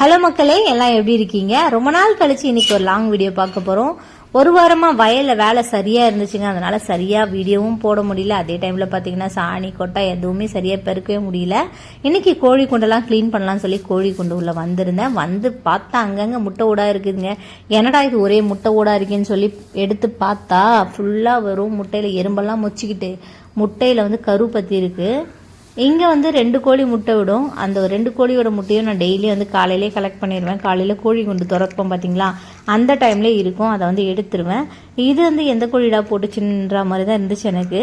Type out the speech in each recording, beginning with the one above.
Hello மக்களே எல்லாம் எப்படி இருக்கீங்க? ரொம்ப நாள் கழிச்சு இன்னைக்கு ஒரு லாங் வீடியோ பார்க்க போறோம். ஒரு வாரமா வயல்ல வேலை சரியா இருந்துச்சுங்க. அதனால சரியா வீடியோவும் போட முடியல. அதே டைம்ல பாத்தீங்கன்னா சாணி கொட்டை எதுவுமே சரியா பெருக்கவே முடியல. இன்னைக்கு கோழி குண்டெல்லாம் க்ளீன் பண்ணலாம்னு சொல்லி கோழி குண்டு உள்ள வந்திருந்தேன். வந்து பார்த்தா அங்கங்க முட்டை ஓடா இருக்குதுங்க. என்னடா இது ஒரே முட்டை ஓடா இருக்குன்னு சொல்லி எடுத்து பார்த்தா ஃபுல்லா வரும் முட்டையில எறும்பெல்லாம் முச்சிக்கிட்டு முட்டையில வந்து கரு பத்தி இருக்கு. இங்கே வந்து ரெண்டு கோழி முட்டை விடும். அந்த ரெண்டு கோழியோட முட்டையும் நான் டெய்லி வந்து காலையிலே கலெக்ட் பண்ணிடுவேன் காலையில் கோழி கொண்டு திறப்போம் பார்த்தீங்களா அந்த டைம்ல இருக்கும். அதை வந்து எடுத்துருவேன். இது வந்து எந்த கோழிடா போட்டுச்சுன்ற மாதிரி தான் இருந்துச்சு எனக்கு.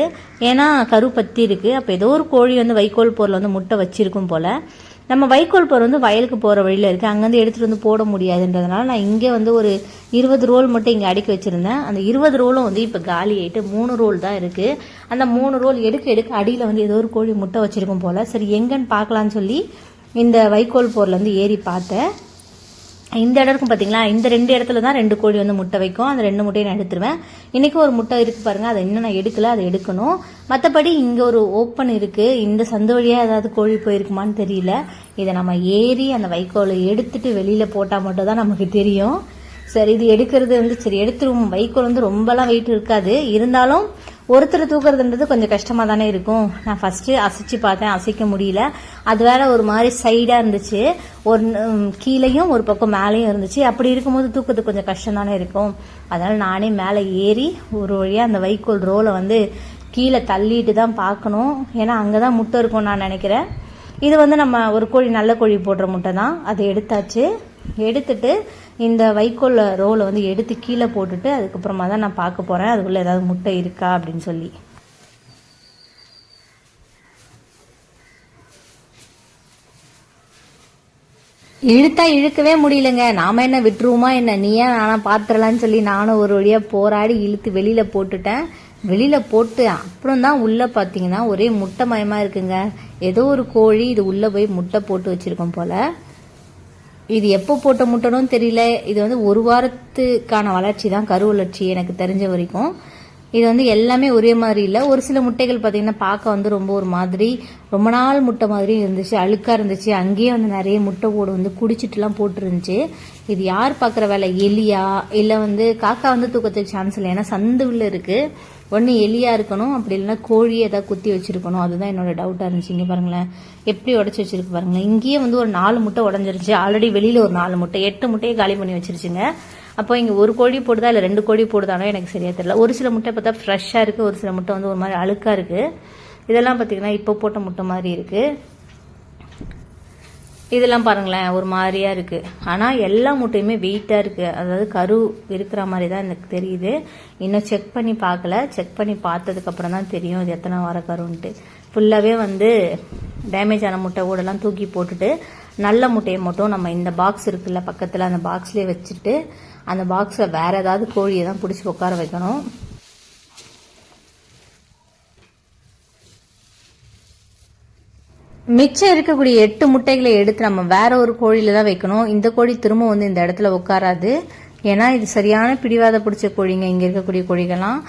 ஏன்னா கரு பத்தி இருக்குது அப்போ ஏதோ ஒரு கோழி வந்து வைக்கோல் பொருள் வந்து முட்டை வச்சிருக்கும் போல். நம்ம வைக்கோல் போர் வந்து வயலுக்கு போகிற வழியில் இருக்குது அங்கேருந்து எடுத்துகிட்டு வந்து போட முடியாதுன்றதுனால நான் இங்கே வந்து ஒரு இருபது ரோல் மட்டும் இங்கே அடுக்கி வச்சுருந்தேன். அந்த இருபது ரோலும் வந்து இப்போ காலி ஆகிட்டு மூணு ரோல் தான் இருக்குது அந்த மூணு ரோல் எடுக்க எடுக்க அடியில் வந்து ஏதோ ஒரு கோழி முட்டை வச்சுருக்கும் போல். சரி எங்கன்னு பார்க்கலான்னு சொல்லி இந்த வைக்கோல் போர்லேருந்து ஏறி பார்த்தேன். இந்த இடம் இருக்கும் பார்த்தீங்களா இந்த ரெண்டு இடத்துல தான் ரெண்டு கோழி வந்து முட்டை வைக்கும். அந்த ரெண்டு முட்டையை நான் எடுத்துருவேன். இன்னைக்கு ஒரு முட்டை இருக்கு பாருங்க. அதை இன்னும் நான் எடுக்கல. அதை எடுக்கணும். மற்றபடி இங்கே ஒரு ஓப்பன் இருக்கு. இந்த சந்து வழியாக ஏதாவது கோழி போயிருக்குமான்னு தெரியல. இதை நம்ம ஏறி அந்த வைக்கோலை எடுத்துட்டு வெளியில போட்டால் மட்டும் தான் நமக்கு தெரியும். சரி இது எடுக்கிறது வந்து சரி எடுத்துருவோம். வைக்கோல் வந்து ரொம்பலாம் வெயிட் இருக்காது. இருந்தாலும் ஒருத்தர் தூக்குறதுன்றது கொஞ்சம் கஷ்டமாக தானே இருக்கும். நான் ஃபஸ்ட்டு அசைச்சு பார்த்தேன் அசைக்க முடியல. அது வேற ஒரு மாதிரி சைடாக இருந்துச்சு. ஒரு கீழேயும் ஒரு பக்கம் மேலேயும் இருந்துச்சு. அப்படி இருக்கும்போது தூக்குறது கொஞ்சம் கஷ்டம் தானே இருக்கும். அதனால் நானே மேலே ஏறி ஒரு வழியாக அந்த வைக்கோல் ரோலை வந்து கீழே தள்ளிட்டு தான் பார்க்கணும். ஏன்னா அங்கே தான் முட்டை இருக்கும் நான் நினைக்கிறேன். இது வந்து நம்ம ஒரு கோழி நல்ல கோழி போடுற முட்டை தான். அதை எடுத்தாச்சு. எடுத்துட்டு இந்த வைக்கோல் ரோலை வந்து எடுத்து கீழே போட்டுட்டு அதுக்கப்புறமா தான் நான் பார்க்க போகிறேன் அதுக்குள்ளே ஏதாவது முட்டை இருக்கா அப்படின்னு சொல்லி. இழுத்தா இழுக்கவே முடியலங்க. நாம என்ன விட்டுருவோமா என்ன? நீயா நானா பாத்திரலாம்னு சொல்லி நானும் ஒரு வழியா போராடி இழுத்து வெளியில போட்டுட்டேன். வெளியில போட்டு அப்புறம் தான் உள்ள பாத்தீங்கன்னா ஒரே முட்டை மயமா இருக்குங்க. ஏதோ ஒரு கோழி இது உள்ள போய் முட்டை போட்டு வச்சிருக்கோம் போல. இது எப்போ போட்ட முட்டைனும் தெரியல. இது வந்து ஒரு வாரத்துக்கான வளர்ச்சி தான் கரு வளர்ச்சி எனக்கு தெரிஞ்ச வரைக்கும். இது வந்து எல்லாமே ஒரே மாதிரி இல்லை. ஒரு சில முட்டைகள் பார்த்தீங்கன்னா பார்க்க வந்து ரொம்ப ஒரு மாதிரி ரொம்ப நாள் முட்டை மாதிரி இருந்துச்சு அழுக்காக இருந்துச்சு. அங்கேயே வந்து நிறைய முட்டை ஓடு வந்து குடிச்சிட்டுலாம் போட்டுருந்துச்சு. இது யார் பார்க்குற வேலை? எலியா? இல்லை வந்து காக்கா வந்து தூக்கத்துக்கு சான்ஸ் இல்லை. ஏன்னா சந்து உள்ள ஒன்று எலியா இருக்கணும் அப்படி இல்லைன்னா கோழி ஏதாவது குத்தி வச்சுருக்கணும். அதுதான் என்னோட டவுட்டாக இருந்துச்சு. இங்கே பாருங்களேன். எப்படி உடச்சி வச்சிருக்கு பாருங்களேன். இங்கேயே வந்து ஒரு நாலு முட்டை உடஞ்சிருச்சு. ஆல்ரெடி வெளியில் ஒரு நாலு முட்டை எட்டு முட்டையை காலி பண்ணி வச்சிருச்சுங்க. அப்போ இங்கே ஒரு கோழி போடுதா இல்லை ரெண்டு கோழி போடுதானோ எனக்கு சரியாக தெரியல. ஒரு சில முட்டை பார்த்தா ஃப்ரெஷ்ஷாக இருக்குது ஒரு சில முட்டை வந்து ஒரு மாதிரி அழுக்காக இருக்குது இதெல்லாம் பார்த்தீங்கன்னா இப்போ போட்ட முட்டை மாதிரி இருக்குது இதெல்லாம் பாருங்களேன் ஒரு மாதிரியாக இருக்குது ஆனால் எல்லா முட்டையுமே வெயிட்டாக இருக்குது அதாவது கரு இருக்கிற மாதிரி தான் எனக்கு தெரியுது. இன்னும் செக் பண்ணி பார்க்கல. செக் பண்ணி பார்த்ததுக்கப்புறம் தான் தெரியும் இது எத்தனை வார கருன்ட்டு. ஃபுல்லாகவே வந்து டேமேஜ் ஆன முட்டை கூடலாம் தூக்கி போட்டுட்டு நல்ல முட்டையை மட்டும் நம்ம இந்த பாக்ஸ் இருக்குல்ல பக்கத்தில் அந்த பாக்ஸ்லேயே வச்சுட்டு அந்த பாக்ஸில் வேறு ஏதாவது கோழியை தான் பிடிச்சி உட்கார வைக்கணும். மிச்சம் இருக்கக்கூடிய எட்டு முட்டைகளை எடுத்து நம்ம வேற ஒரு கோழியில தான் வைக்கணும். இந்த கோழி திரும்ப வந்து இந்த இடத்துல உட்காராது. ஏன்னா இது சரியான பிடிவாத பிடிச்ச கோழிங்க. இங்கே இருக்கக்கூடிய கோழிகள்லாம்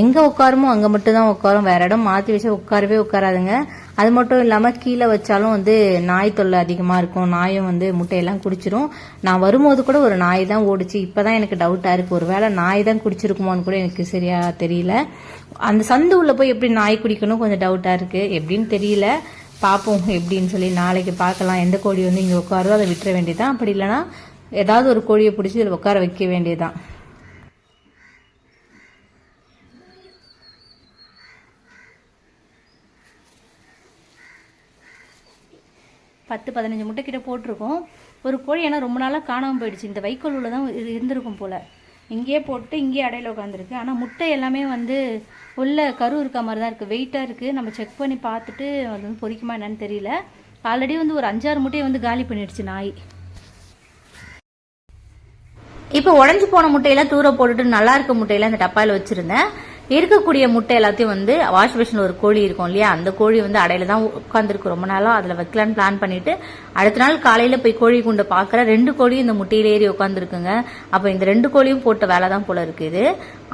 எங்கே உட்காருமோ அங்கே மட்டும்தான் உட்காரும். வேற இடம் மாற்றி வச்சு உட்காரவே உட்காராதுங்க. அது மட்டும் இல்லாமல் கீழே வச்சாலும் வந்து நாய் தொல்லை அதிகமாக இருக்கும். நாயும் வந்து முட்டையெல்லாம் குடிச்சிரும். நான் வரும்போது கூட ஒரு நாய் தான் ஓடிச்சு. இப்போ தான் எனக்கு டவுட்டாக இருக்குது ஒரு வேளை நாய் தான் குடிச்சிருக்குமோன்னு கூட எனக்கு சரியாக தெரியல. அந்த சந்து உள்ளே போய் எப்படி நாய் குடிக்கணும் கொஞ்சம் டவுட்டாக இருக்குது எப்படின்னு தெரியல. பார்ப்போம் எப்படின்னு சொல்லி நாளைக்கு பார்க்கலாம். எந்த கோழி வந்து இங்கே உட்காருதோ அதை விட்டுற வேண்டியதான் அப்படி இல்லைனா ஏதாவது ஒரு கோழியை பிடிச்சி இதில் உட்கார வைக்க வேண்டியதான் பத்து பதினஞ்சு முட்டை கிட்ட போட்டிருக்கோம். ஒரு கோழி ஏன்னா ரொம்ப நாளாக காணாமல் போயிடுச்சு. இந்த வைக்கோல் உள்ள தான் இருந்திருக்கும் போல். இங்கேயே போட்டு இங்கேயே அடையில் உட்காந்துருக்கு ஆனால் முட்டை எல்லாமே வந்து உள்ள கரு இருக்க மாதிரி தான் இருக்குது வெயிட்டாக இருக்குது நம்ம செக் பண்ணி பார்த்துட்டு அது வந்து பொரிக்குமா என்னன்னு தெரியல. ஆல்ரெடி வந்து ஒரு அஞ்சாறு முட்டையை வந்து காலி பண்ணிடுச்சு நாய். இப்போ உடஞ்சி போன முட்டையெல்லாம் தூர போட்டுட்டு நல்லா இருக்க முட்டையெல்லாம் இந்த டப்பாயில் வச்சிருந்தேன். இருக்கக்கூடிய முட்டை எல்லாத்தையும் வந்து வாஷ் பேஷன் ஒரு கோழி இருக்கும் இல்லையா? அந்த கோழி வந்து அடையில தான் உட்காந்துருக்கு ரொம்ப நாளாக அதில் வைக்கலான்னு பிளான் பண்ணிட்டு அடுத்த நாள் காலையில் போய் கோழி குண்டை பார்க்குற ரெண்டு கோழியும் இந்த முட்டையில ஏறி உட்காந்துருக்குங்க அப்போ இந்த ரெண்டு கோழியும் போட்ட வேலை தான் போல இருக்குது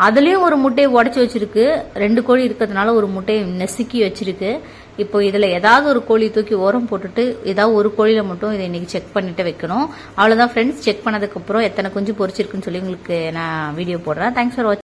அதுலேயும் ஒரு முட்டையை உடச்சி வச்சிருக்கு. ரெண்டு கோழி இருக்கிறதுனால ஒரு முட்டையை நெசுக்கி வச்சிருக்கு. இப்போ இதில் ஏதாவது ஒரு கோழி தூக்கி ஓரம் போட்டுட்டு ஏதாவது ஒரு கோழியில் மட்டும் இதை இன்னைக்கு செக் பண்ணிட்டு வைக்கணும். அவ்வளோதான் ஃப்ரெண்ட்ஸ் செக் பண்ணதுக்கப்புறம் எத்தனை குஞ்சு பொரிச்சிருக்குன்னு சொல்லி உங்களுக்கு நான் வீடியோ போடுறேன். தேங்க்ஸ் ஃபார் வாட்சிங்